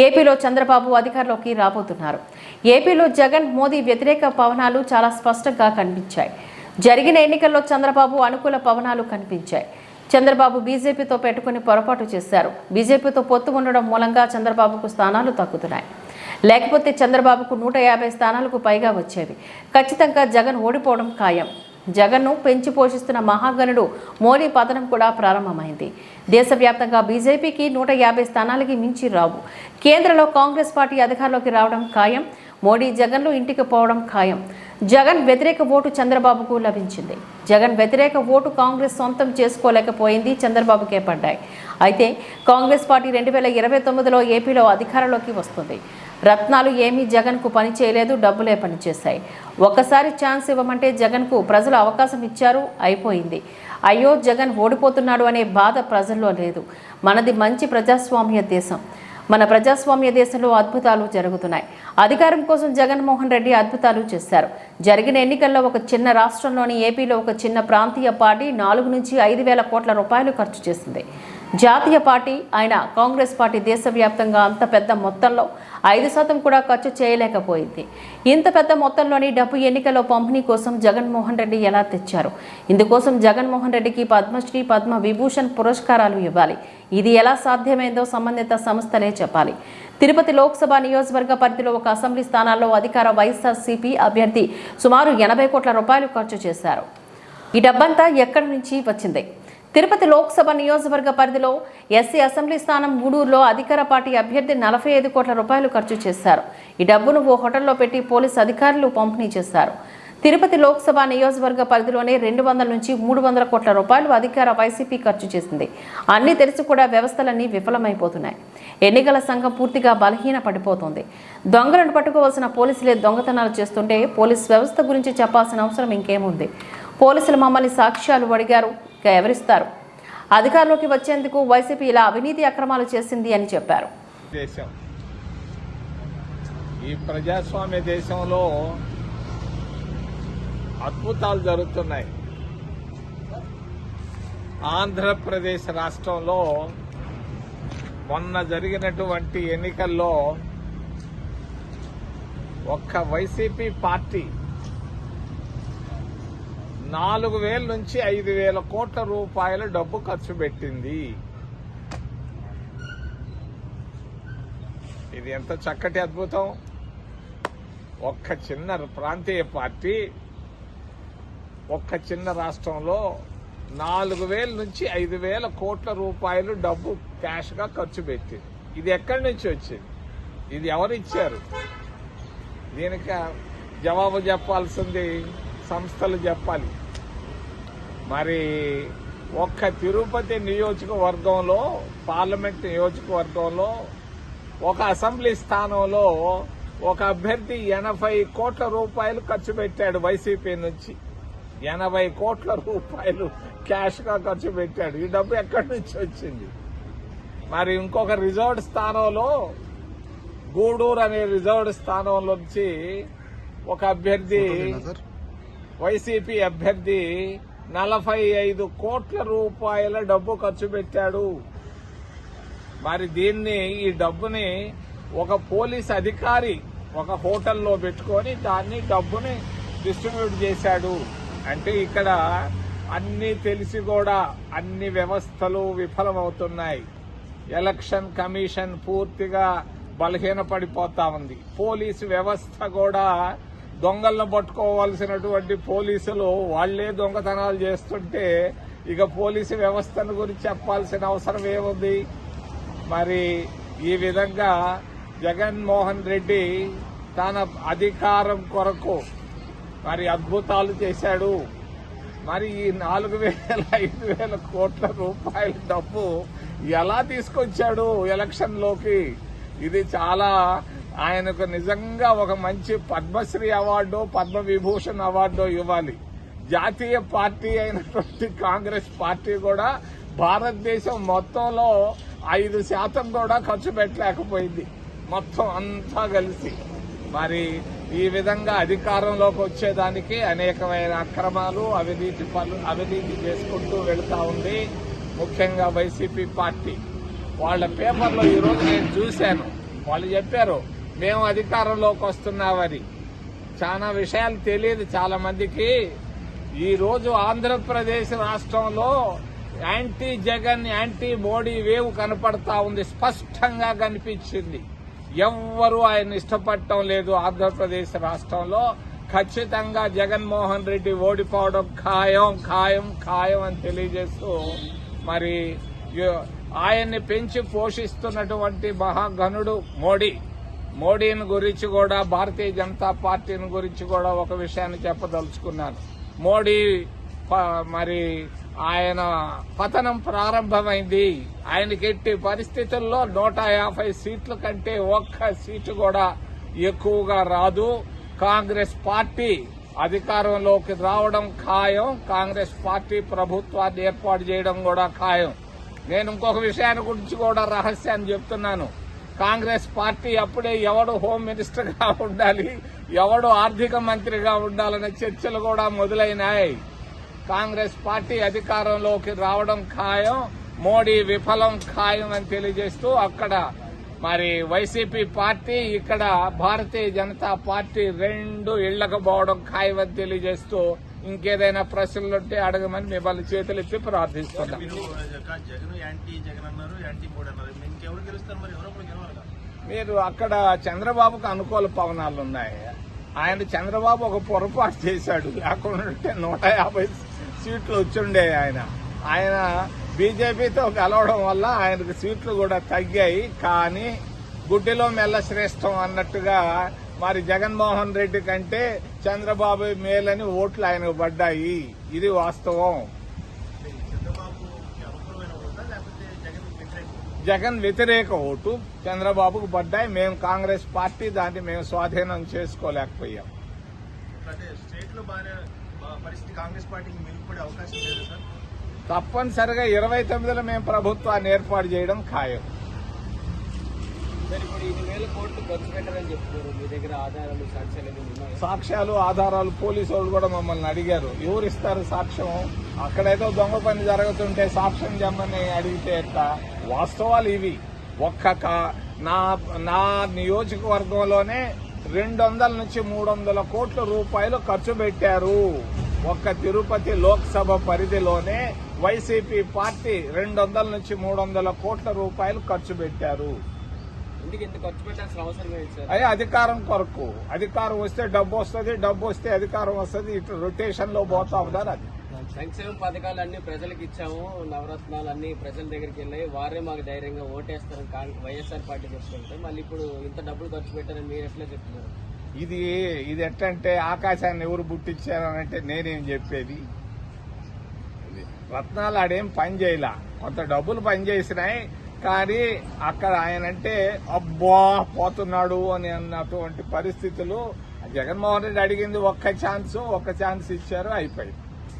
ఏపీలో చంద్రబాబు అధికారంలోకి రాబోతున్నారు. ఏపీలో జగన్ మోదీ వ్యతిరేక పవనాలు చాలా స్పష్టంగా కనిపించాయి. జరిగిన ఎన్నికల్లో చంద్రబాబు అనుకూల పవనాలు కనిపించాయి. చంద్రబాబు బీజేపీతో పెట్టుకుని పొరపాటు చేశారు. బీజేపీతో పొత్తు ఉండడం మూలంగా చంద్రబాబుకు స్థానాలు తగ్గుతున్నాయి. లేకపోతే చంద్రబాబుకు నూట యాభై స్థానాలకు పైగా వచ్చేవి. ఖచ్చితంగా జగన్ ఓడిపోవడం ఖాయం. జగన్ను పెంచి పోషిస్తున్న మహాగణుడు మోడీ పతనం కూడా ప్రారంభమైంది. దేశవ్యాప్తంగా బీజేపీకి నూట యాభై స్థానాలకి మించి రావు. కేంద్రంలో కాంగ్రెస్ పార్టీ అధికారంలోకి రావడం ఖాయం. మోడీ జగన్లు ఇంటికి పోవడం ఖాయం. జగన్ వ్యతిరేక ఓటు చంద్రబాబుకు లభించింది. జగన్ వ్యతిరేక ఓటు కాంగ్రెస్ సొంతం చేసుకోలేకపోయింది చంద్రబాబుకే పడ్డాయి. అయితే కాంగ్రెస్ పార్టీ రెండు వేల ఇరవై తొమ్మిదిలో ఏపీలో అధికారంలోకి వస్తుంది. రత్నాలు ఏమీ జగన్కు పని చేయలేదు డబ్బులే పనిచేశాయి ఒక్కసారి ఛాన్స్ ఇవ్వమంటే జగన్కు ప్రజలు అవకాశం ఇచ్చారు అయిపోయింది. అయ్యో జగన్ ఓడిపోతున్నాడు అనే బాధ ప్రజల్లో లేదు. మనది మంచి ప్రజాస్వామ్య దేశం. మన ప్రజాస్వామ్య దేశంలో అద్భుతాలు జరుగుతున్నాయి. అధికారం కోసం జగన్మోహన్ రెడ్డి అద్భుతాలు చేశారు. జరిగిన ఎన్నికల్లో ఒక చిన్న రాష్ట్రంలోని ఏపీలో ఒక చిన్న ప్రాంతీయ పార్టీ నాలుగు నుంచి ఐదు వేల కోట్ల రూపాయలు ఖర్చు చేసింది. జాతీయ పార్టీ ఆయన కాంగ్రెస్ పార్టీ దేశవ్యాప్తంగా అంత పెద్ద మొత్తంలో ఐదు శాతం కూడా ఖర్చు చేయలేకపోయింది. ఇంత పెద్ద మొత్తంలోని డబ్బు ఎన్నికల్లో పంపిణీ కోసం జగన్మోహన్ రెడ్డి ఎలా తెచ్చారు? ఇందుకోసం జగన్మోహన్ రెడ్డికి పద్మశ్రీ పద్మ విభూషణ్ పురస్కారాలు ఇవ్వాలి. ఇది ఎలా సాధ్యమైందో సంబంధిత సంస్థలే చెప్పాలి. తిరుపతి లోక్సభ నియోజకవర్గ పరిధిలో ఒక అసెంబ్లీ స్థానాల్లో అధికార వైఎస్ఆర్సీపీ అభ్యర్థి సుమారు ఎనభై కోట్ల రూపాయలు ఖర్చు చేశారు. ఈ డబ్బంతా ఎక్కడి నుంచి వచ్చింది? తిరుపతి లోక్సభ నియోజకవర్గ పరిధిలో ఎస్సీ అసెంబ్లీ స్థానం గూడూరులో అధికార పార్టీ అభ్యర్థి నలభై ఐదు కోట్ల రూపాయలు ఖర్చు చేశారు. ఈ డబ్బును ఓ హోటల్లో పెట్టి పోలీసు అధికారులు పంపిణీ చేశారు. తిరుపతి లోక్సభ నియోజకవర్గ పరిధిలోనే రెండు వందల నుంచి మూడు వందల కోట్ల రూపాయలు అధికార వైసీపీ ఖర్చు చేసింది. అన్ని తెలిసి కూడా వ్యవస్థలన్నీ విఫలమైపోతున్నాయి. ఎన్నికల సంఘం పూర్తిగా బలహీన పడిపోతుంది దొంగలను పట్టుకోవాల్సిన పోలీసులే దొంగతనాలు చేస్తుంటే పోలీస్ వ్యవస్థ గురించి చెప్పాల్సిన అవసరం ఇంకేముంది? పోలీసులు మమ్మల్ని సాక్ష్యాలు అడిగారు ఎవరిస్తారు అధికారంలోకి వచ్చేందుకు వైసీపీ ఇలా అవినీతి అక్రమాలు చేసింది అని చెప్పారు. దేశం. ఈ ప్రజాస్వామ్య దేశంలో అద్భుతాలు జరుగుతున్నాయి. ఆంధ్రప్రదేశ్ రాష్ట్రంలో మొన్న జరిగినటువంటి ఎన్నికల్లో ఒక్క వైసీపీ పార్టీ నాలుగు వేల నుంచి ఐదు వేల కోట్ల రూపాయల డబ్బు ఖర్చు పెట్టింది. ఇది ఎంత చక్కటి అద్భుతం. ఒక్క చిన్న ప్రాంతీయ పార్టీ ఒక్క చిన్న రాష్ట్రంలో నాలుగు వేల నుంచి ఐదు వేల కోట్ల రూపాయలు డబ్బు క్యాష్గా ఖర్చు పెట్టింది. ఇది ఎక్కడి నుంచి వచ్చింది? ఇది ఎవరు ఇచ్చారు? దీనికి జవాబు చెప్పాల్సింది సంస్థలు చెప్పాలి. మరి ఒక్క తిరుపతి నియోజకవర్గంలో పార్లమెంట్ నియోజకవర్గంలో ఒక అసెంబ్లీ స్థానంలో ఒక అభ్యర్థి ఎనభై కోట్ల రూపాయలు ఖర్చు పెట్టాడు వైసీపీ నుంచి. ఎనభై కోట్ల రూపాయలు క్యాష్గా ఖర్చు పెట్టాడు. ఈ డబ్బు ఎక్కడి నుంచి వచ్చింది? మరి ఇంకొక రిజర్వ్డ్ స్థానంలో గూడూరు అనే రిజర్వ్డ్ స్థానంలో నుంచి ఒక అభ్యర్థి వైసీపీ అభ్యర్థి నలభై ఐదు కోట్ల రూపాయల డబ్బు ఖర్చు పెట్టాడు. మరి దీన్ని ఈ డబ్బుని ఒక పోలీస్ అధికారి ఒక హోటల్లో పెట్టుకొని దాన్ని డబ్బుని డిస్ట్రిబ్యూట్ చేశాడు. అంటే ఇక్కడ అన్ని తెలిసి కూడా అన్ని వ్యవస్థలు విఫలమవుతున్నాయి. ఎలక్షన్ కమిషన్ పూర్తిగా బలహీనపడిపోతా ఉంది. పోలీసు వ్యవస్థ కూడా దొంగలను పట్టుకోవాల్సినటువంటి పోలీసులు వాళ్ళే దొంగతనాలు చేస్తుంటే ఇక పోలీసు వ్యవస్థను గురించి చెప్పాల్సిన అవసరం ఏముంది? మరి ఈ విధంగా జగన్మోహన్ రెడ్డి తన అధికారం కొరకు మరి అద్భుతాలు చేశాడు. మరి ఈ నాలుగు వేల ఐదు వేల కోట్ల రూపాయల డబ్బు ఎలా తీసుకొచ్చాడు ఎలక్షన్లోకి? ఇది చాలా ఆయనకు నిజంగా ఒక మంచి పద్మశ్రీ అవార్డు పద్మ విభూషణ్ అవార్డు ఇవ్వాలి. జాతీయ పార్టీ అయినటువంటి కాంగ్రెస్ పార్టీ కూడా భారతదేశం మొత్తంలో ఐదు శాతం కూడా ఖర్చు పెట్టలేకపోయింది. మొత్తం అంతా కలిసి. మరి ఈ విధంగా అధికారంలోకి వచ్చేదానికి అనేకమైన అక్రమాలు అవినీతి పనులు అవినీతి చేసుకుంటూ వెళ్తా ఉంది. ముఖ్యంగా వైసీపీ పార్టీ. వాళ్ళ పేపర్లో ఈరోజు నేను చూశాను. వాళ్ళు చెప్పారు మేము అధికారంలోకి వస్తున్నామని. చాలా విషయాలు తెలియదు చాలా మందికి ఈరోజు ఆంధ్రప్రదేశ్ రాష్ట్రంలో anti Jagan anti Modi wave కనపడతా ఉంది. స్పష్టంగా కనిపించింది. ఎవ్వరూ ఆయన ఇష్టపడటం లేదు ఆంధ్రప్రదేశ్ రాష్ట్రంలో. ఖచ్చితంగా జగన్మోహన్ రెడ్డి ఓడిపోవడం ఖాయం ఖాయం ఖాయం అని తెలియజేస్తూ మరి ఆయన్ని పెంచి పోషిస్తున్నటువంటి మహాగణుడు మోడీ. మోడీని గురించి కూడా భారతీయ జనతా పార్టీని గురించి కూడా ఒక విషయాన్ని చెప్పదలుచుకున్నాను. మోడీ ప- మరి ఆయన పతనం ప్రారంభమైంది. ఆయనకి ఎట్టి పరిస్థితుల్లో నూట యాభై సీట్ల కంటే ఒక్క సీటు కూడా ఎక్కువగా రాదు. కాంగ్రెస్ పార్టీ అధికారంలోకి రావడం ఖాయం. కాంగ్రెస్ పార్టీ ప్రభుత్వాన్ని ఏర్పాటు చేయడం కూడా ఖాయం. నేను ఇంకొక విషయాన్ని గురించి కూడా రహస్యాన్ని చెప్తున్నాను. కాంగ్రెస్ పార్టీ అప్పుడే ఎవడు హోమ్ మినిస్టర్గా ఉండాలి ఎవడు ఆర్థిక మంత్రిగా ఉండాలనే చర్చలు కూడా మొదలైనాయి. కాంగ్రెస్ పార్టీ అధికారంలోకి రావడం ఖాయం మోడీ విఫలం ఖాయం అని తెలియజేస్తూ అక్కడ మరి వైసీపీ పార్టీ ఇక్కడ భారతీయ జనతా పార్టీ రెండు ఇళ్ళకు పోవడం ఖాయమని తెలియజేస్తూ ఇంకేదైనా ప్రశ్నలు ఉంటే అడగమని మిమ్మల్ని చేతులెత్తి ప్రార్థిస్తున్నాం. మీరు మీరు అక్కడ చంద్రబాబుకు అనుకూల పవనాలు ఉన్నాయి. ఆయన చంద్రబాబు ఒక పొరపాటు చేశాడు. లేకుండా నూట యాభై సీట్లు వచ్చిండే ఆయన. ఆయన బీజేపీతో కలవడం వల్ల ఆయనకు సీట్లు కూడా తగ్గాయి. కానీ గుడ్డిలో మెల్ల శ్రేష్టం అన్నట్టుగా మరి జగన్మోహన్ రెడ్డి కంటే చంద్రబాబు మేలని ఓట్లు ఆయనకు పడ్డాయి. ఇది వాస్తవం. జగన్ వ్యతిరేకం ఓటు చంద్రబాబుకు పడ్డాయి. మేము కాంగ్రెస్ పార్టీ దాన్ని మేము స్వాధీనం చేసుకోలేకపోయాం. తప్పనిసరిగా ఇరవై తొమ్మిదిలో మేము ప్రభుత్వాన్ని ఏర్పాటు చేయడం ఖాయం. సార్ ఇప్పుడు వేల కోట్లు ఖర్చు పెట్టారని చెప్తున్నారు. మీ దగ్గర ఆధారాలు సాక్ష్యాలు సాక్ష్యాలు ఆధారాలు పోలీసు వాళ్ళు కూడా మమ్మల్ని అడిగారు. ఎవరు ఇస్తారు సాక్ష్యం? అక్కడేదో దొంగ పని జరుగుతుంటే సాక్ష్యం చెప్పని అడిగితే ఎట్లా? వాస్తవాలు ఇవి. ఒక్క నా నా నియోజకవర్గంలోనే రెండు వందల నుంచి మూడు వందల కోట్ల రూపాయలు ఖర్చు పెట్టారు. ఒక్క తిరుపతి లోక్సభ పరిధిలోనే వైసీపీ పార్టీ రెండు వందల నుంచి మూడు వందల కోట్ల రూపాయలు ఖర్చు పెట్టారు. ఇందుకు ఇంత ఖర్చు పెట్టాల్సిన అవసరం ఏంటి సార్? అదే అధికారం కొరకు. అధికారం వస్తే డబ్బు వస్తుంది డబ్బు వస్తే అధికారం వస్తుంది ఇటు రొటేషన్లో పోతా ఉన్నారు అది. సంక్షేమ పథకాలు అన్ని ప్రజలకు ఇచ్చాము నవరత్నాలు అన్ని ప్రజల దగ్గరికి వెళ్ళాయి. వారే మాకు ధైర్యంగా ఓటేస్తారని కాంగ్- వైఎస్ఆర్ పార్టీ చెప్తుంటే మళ్ళీ ఇప్పుడు ఇంత డబ్బులు ఖర్చు పెట్టారని మీరు ఎట్లా చెప్తున్నారు? ఇది ఇది ఎట్టంటే ఆకాశాన్ని ఎవరు అంటే నేనేం చెప్పేది? రత్నాలు ఆడేం పని చేయలా. కొంత డబ్బులు పని చేసినాయి కానీ అక్కడ ఆయన అంటే అబ్బా పోతున్నాడు అని అన్నటువంటి పరిస్థితులు జగన్మోహన్ రెడ్డి అడిగింది ఒక్క ఛాన్స్ ఒక్క ఛాన్స్ ఇచ్చారు అయిపోయింది.